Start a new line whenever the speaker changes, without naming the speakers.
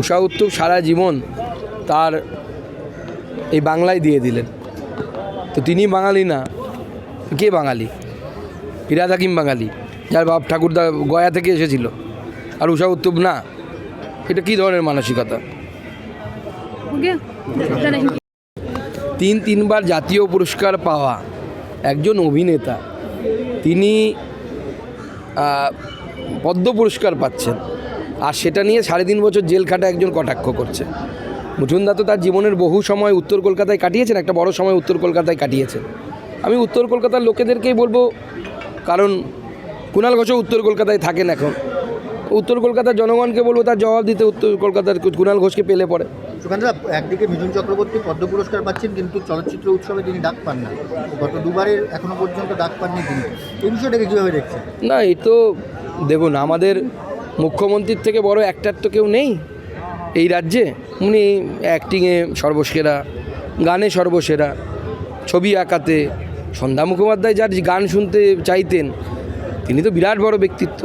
উষা উত্তুপ সারা জীবন তার এই বাংলায় দিয়ে দিলেন। তো তিনি বাঙালি না? কে বাঙালি? ফিরাদ হাকিম বাঙালি, যার বাপ ঠাকুরদা গয়া থেকে এসেছিল। আর উষা উত্তুপ না? এটা কি ধরনের মানসিকতা? তিন তিনবার জাতীয় পুরস্কার পাওয়া একজন অভিনেতা, তিনি পদ্ম পুরস্কার পাচ্ছেন। আর সেটা নিয়ে সাড়ে তিন বছর জেল খাটা একজন কটাক্ষ করছে। মুচুন্দা তো তার জীবনের বহু সময় উত্তর কলকাতায় কাটিয়েছেন একটা বড় সময় উত্তর কলকাতায় কাটিয়েছেন। আমি উত্তর কলকাতার লোকেদেরকেই বলব কারণ কুণাল ঘোষও উত্তর কলকাতায় থাকেন এখন। উত্তর কলকাতার জনগণকে বলব তার জবাব দিতে উত্তর কলকাতার কুণাল ঘোষকে পেলে পড়ে।
সুকান্তদা একদিকে মিঠুন চক্রবর্তী পদ্ম পুরস্কার পাচ্ছেন কিন্তু চলচ্চিত্র উৎসবে তিনি ডাক পান না। গত দুবারের এখনও পর্যন্ত ডাক পাননি তিনি। এই বিষয়টাকে কীভাবে দেখছেন?
না এই তো দেখুন আমাদের মুখ্যমন্ত্রীর থেকে বড় অ্যাক্টার তো কেউ নেই এই রাজ্যে। উনি অ্যাক্টিংয়ে সর্বসেরা, গানে সর্বসেরা, ছবি আঁকাতে, সন্ধ্যা মুখোপাধ্যায় যার গান শুনতে চাইতেন, তিনি তো বিরাট বড় ব্যক্তিত্ব।